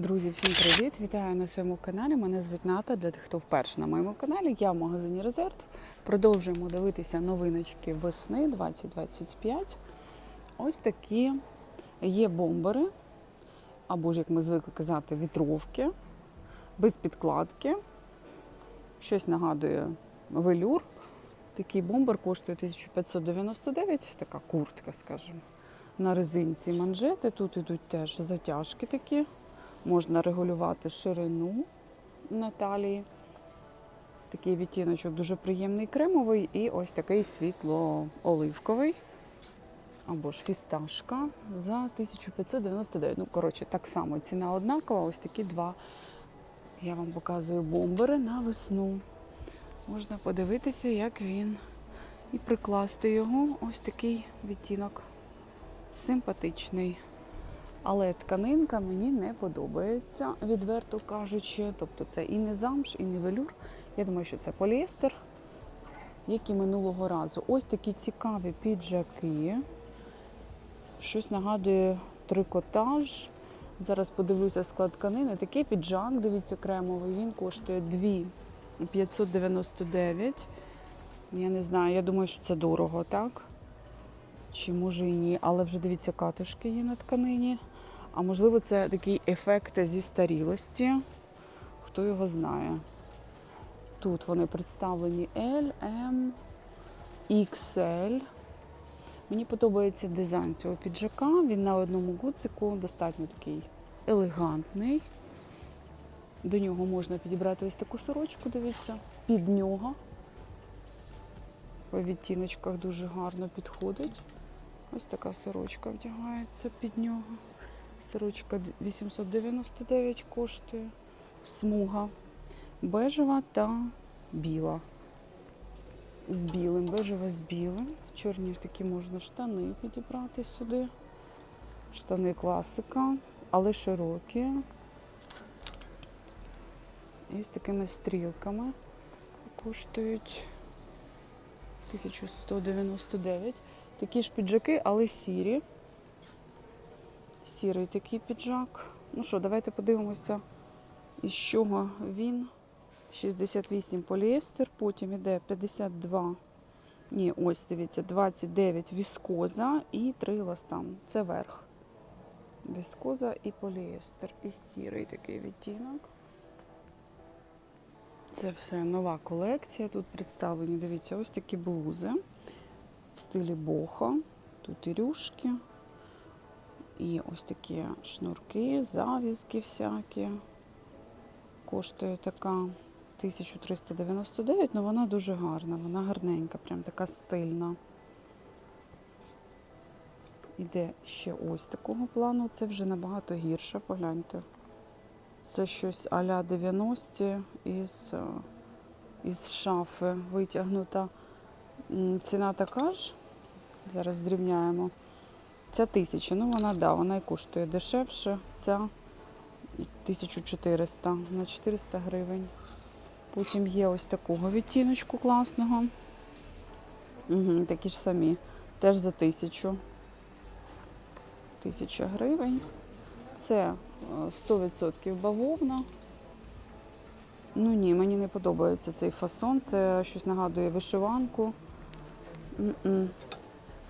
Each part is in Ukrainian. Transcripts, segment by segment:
Друзі, всім привіт! Вітаю на своєму каналі. Мене звуть Ната. Для тих, хто вперше на моєму каналі, я в магазині Резерв. Продовжуємо дивитися новиночки весни 2025. Ось такі є бомбери, або ж, як ми звикли казати, вітровки, без підкладки. Щось нагадує велюр. Такий бомбер коштує 1599, така куртка, скажімо. На резинці манжети. Тут ідуть теж затяжки такі. Можна регулювати ширину на талії. Такий відтіночок дуже приємний кремовий і ось такий світло-оливковий. Або ж фісташка за 1599. Ну, коротше, так само ціна однакова. Ось такі два. Я вам показую бомбери на весну. Можна подивитися, як він. І прикласти його. Ось такий відтінок. Симпатичний. Але тканинка мені не подобається, відверто кажучи. Тобто це і не замш, і не велюр. Я думаю, що це поліестер, як і минулого разу. Ось такі цікаві піджаки. Щось нагадує трикотаж. Зараз подивлюся склад тканини. Такий піджак, дивіться, кремовий, він коштує 2 599. Я не знаю, я думаю, що це дорого, так? Чи може і ні, але вже дивіться, катишки є на тканині. А можливо, це такий ефект зі старілості. Хто його знає. Тут вони представлені L, M, XL. Мені подобається дизайн цього піджака. Він на одному гудзику достатньо такий елегантний. До нього можна підібрати ось таку сорочку, дивіться, під нього. По відтіночках дуже гарно підходить. Ось така сорочка вдягається під нього. Сорочка 899 коштує. Смуга бежева та біла. З білим, бежева з білим. Чорні такі можна штани підібрати сюди. Штани класика, але широкі. І з такими стрілками коштують 1199. Такі ж піджаки, але сірі. Сірий такий піджак. Ну що, давайте подивимося, із чого він. 68 поліестер, потім іде 52. Ні, ось дивіться, 29 віскоза і 3 ластам. Це верх. Віскоза і поліестер. І сірий такий відтінок. Це все нова колекція. Тут представлені, дивіться, ось такі блузи в стилі боха. Тут і рюшки, і ось такі шнурки, завізки всякі. Коштує така 1399, але вона дуже гарна, вона гарненька, прям така стильна. Іде ще ось такого плану, це вже набагато гірше, погляньте. Це щось а-ля 90 із, е, із шафи витягнута. Ціна така ж. Зараз зрівняємо. Ця тисяча, ну вона да, вона і коштує дешевше. Ця 1400 на 400 гривень. Потім є ось такого відтіночку класного. Угу, такі ж самі. Теж за тисячу. Тисяча гривень. Це е, 100% бавовна. Ну ні, мені не подобається цей фасон. Це щось нагадує вишиванку.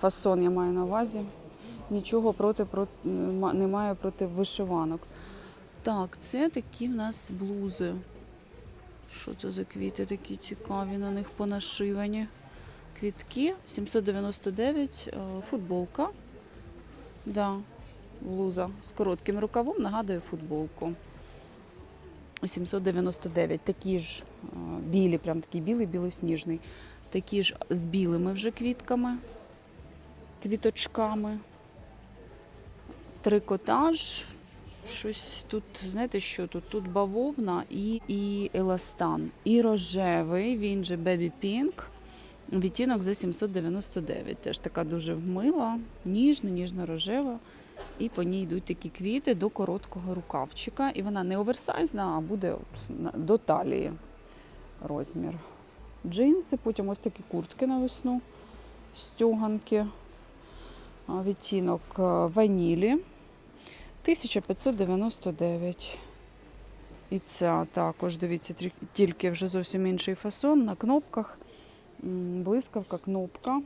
Фасон я маю на увазі. Нічого проти, проти немає проти вишиванок. Так, це такі в нас блузи. Що це за квіти такі цікаві, на них понашивані. Квітки 799, е, футболка. Да, блуза з коротким рукавом нагадує футболку. 799. Такі ж е, білі, прям такий білий, білосніжний. Такі ж з білими вже квітками, квіточками. Трикотаж. Щось тут, знаєте що тут? Тут бавовна і, і еластан. І рожевий, він же Baby Pink. Відтінок за 799. Теж така дуже мила, ніжна, ніжно-рожева. І по ній йдуть такі квіти до короткого рукавчика. І вона не оверсайзна, а буде от до талії розмір. Джинси, потім ось такі куртки на весну, стюганки, відтінок е, ванілі. 1599. І ця також, дивіться, тільки вже зовсім інший фасон на кнопках. Блискавка, кнопка.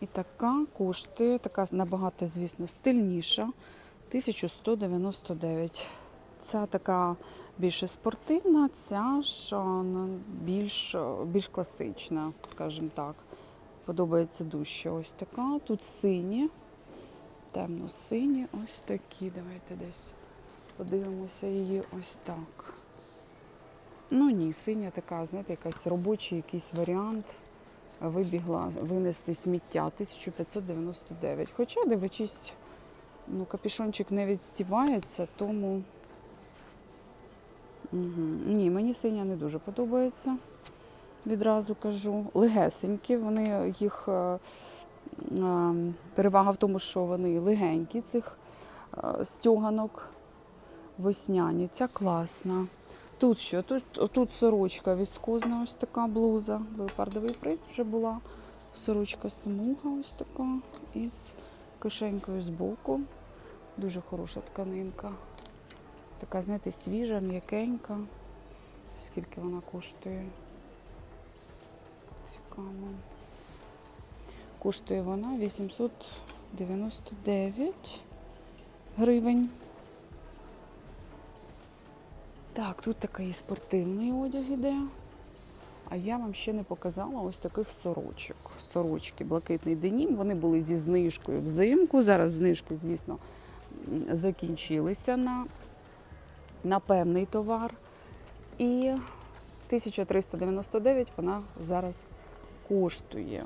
І така коштує, така набагато, звісно, стильніша. 1199. Ця така більше спортивна, ця ж ну, більш, більш класична, скажімо так. Подобається дужче. Ось така. Тут сині, темно-сині, ось такі. Давайте десь подивимося її ось так. Ну ні, синя така, знаєте, якась робочий якийсь варіант. Вибігла винести сміття 1599. Хоча, дивлячись, ну, капішончик не відстівається, тому. Угу. Ні, мені синя не дуже подобається. Відразу кажу. Легесенькі, вони їх е, е, перевага в тому, що вони легенькі, цих е, стюганок весняні. Ця класна. Тут що? Тут, тут сорочка віскозна, ось така блуза. Леопардовий принт вже була. Сорочка смуга ось така із кишенькою збоку. Дуже хороша тканинка. Така, знаєте, свіжа, м'якенька. Скільки вона коштує? Цікаво. Коштує вона 899 гривень. Так, тут такий спортивний одяг іде. А я вам ще не показала ось таких сорочок. Сорочки, блакитний денім. Вони були зі знижкою взимку. Зараз знижки, звісно, закінчилися на, на певний товар. І 1399 вона зараз коштує.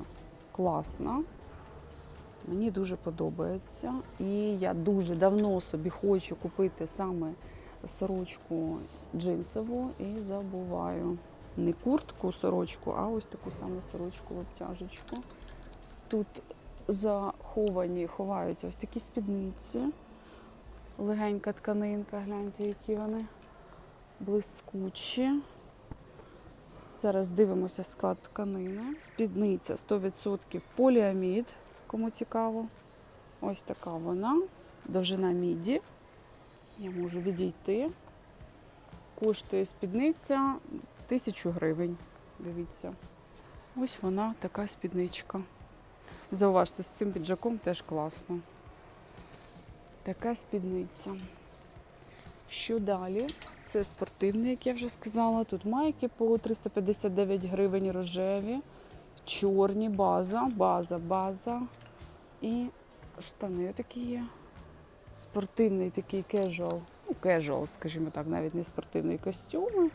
Класна. Мені дуже подобається. І я дуже давно собі хочу купити саме сорочку джинсову і забуваю. Не куртку, сорочку, а ось таку саму сорочку в обтяжечку. Тут заховані, ховаються ось такі спідниці. Легенька тканинка, гляньте, які вони блискучі. Зараз дивимося склад тканини. Спідниця 100% поліамід, кому цікаво. Ось така вона. Довжина міді. Я можу відійти. Коштує спідниця тисячу гривень. Дивіться. Ось вона така спідничка. Зауважте, з цим піджаком теж класно. Така спідниця. Що далі? Це спортивний, як я вже сказала. Тут майки по 359 гривень рожеві, чорні, база, база, база. І штани такі є. Спортивний такий кежуал. Ну, кежуал, скажімо так, навіть не спортивний костюми.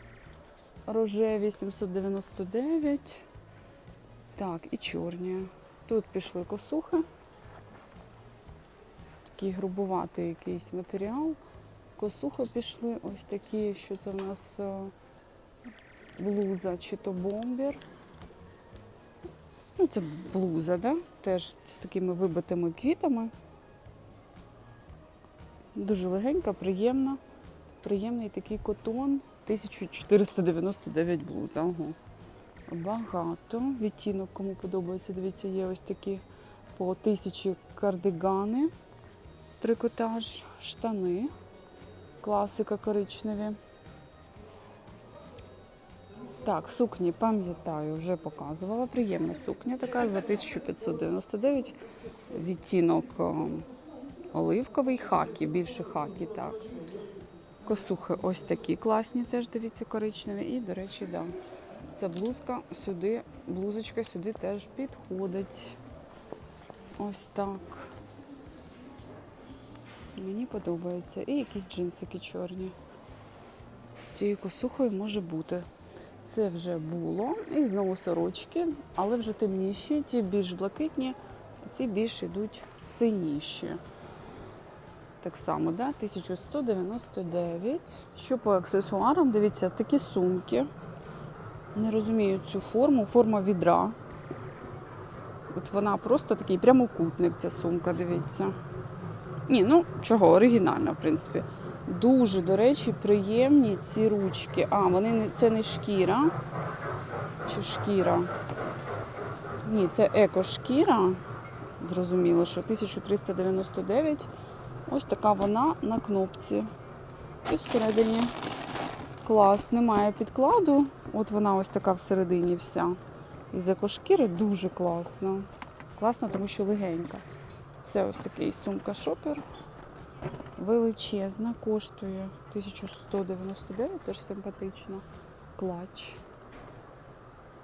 Рожеві 799. Так, і чорні. Тут пішли косухи. Такий грубуватий якийсь матеріал. Косухи пішли ось такі, що це в нас е, блуза чи то бомбер. Ну, це блуза, да? теж з такими вибитими квітами. Дуже легенька, приємна. Приємний такий котон. 1499 блуза. Ого. Багато. Відтінок, кому подобається, дивіться, є ось такі по тисячі кардигани, трикотаж, штани, класика коричневі. Так, сукні пам'ятаю, вже показувала. Приємна сукня така за 1599. Відтінок оливковий, хакі, більше хакі, так. Косухи ось такі класні, теж дивіться, коричневі. І, до речі, да, ця блузка сюди, блузочка сюди теж підходить. Ось так. Мені подобається. І якісь джинсики чорні. З цією косухою може бути. Це вже було. І знову сорочки, але вже темніші, ті більш блакитні, а ці більш йдуть синіші. Так само, да? 1199. Що по аксесуарам? Дивіться, такі сумки. Не розумію цю форму. Форма відра. От вона просто такий прямокутник, ця сумка, дивіться. Ні, ну чого, оригінальна, в принципі. Дуже, до речі, приємні ці ручки. А, вони не це не шкіра. Чи шкіра? Ні, це екошкіра. Зрозуміло, що 1399. Ось така вона на кнопці. І всередині клас. Немає підкладу. От вона ось така всередині вся. Із екошкіри дуже класна. Класна, тому що легенька. Це ось такий сумка шопер. Величезна, коштує 1199, теж симпатично. Клач.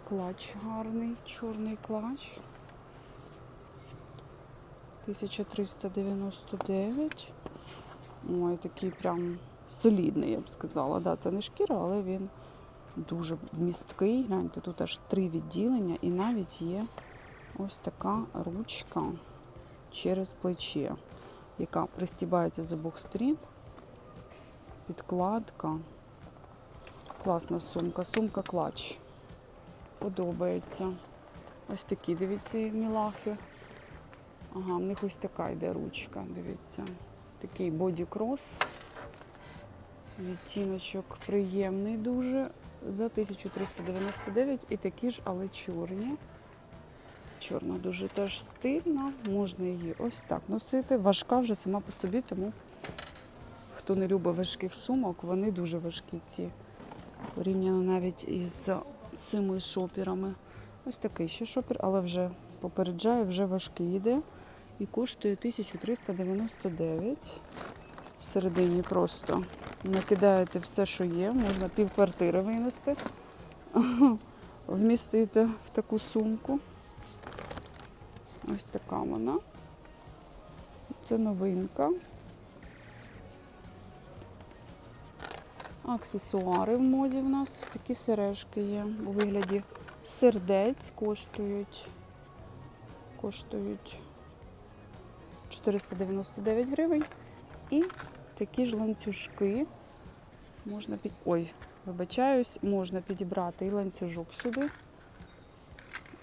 Клач гарний, чорний клач. 1399. Ой, такий прям солідний, я б сказала. Да, це не шкіра, але він дуже вмісткий. Гляньте, тут аж три відділення і навіть є ось така ручка через плече, яка пристібається з обох сторін. Підкладка. Класна сумка. Сумка клач. Подобається. Ось такі, дивіться, мілахи. Ага, в них ось така йде ручка, дивіться. Такий боді-крос. Відтіночок приємний дуже. За 1399 і такі ж, але чорні. Чорна дуже теж стильна. Можна її ось так носити. Важка вже сама по собі, тому хто не любить важких сумок, вони дуже важкі ці. Порівняно навіть із цими шоперами. Ось такий ще шопер, але вже попереджаю, вже важкий йде. І коштує 1399. Всередині просто накидаєте все, що є. Можна пів квартири винести, вмістити в таку сумку. Ось така вона. Це новинка. Аксесуари в моді в нас. Такі сережки є у вигляді сердець коштують. Коштують 499 гривень. І такі ж ланцюжки можна під. Ой, вибачаюсь, можна підібрати і ланцюжок сюди.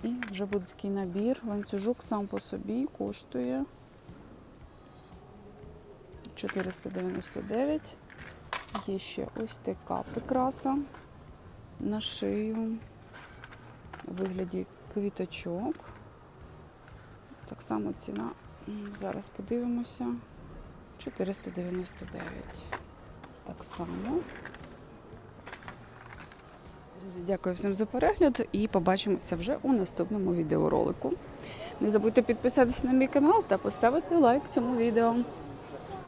І вже буде такий набір. Ланцюжок сам по собі коштує 499. Є ще ось така прикраса на шию у вигляді квіточок. Так само ціна, зараз подивимося, 499. Так само. Дякую всім за перегляд і побачимося вже у наступному відеоролику. Не забудьте підписатися на мій канал та поставити лайк цьому відео.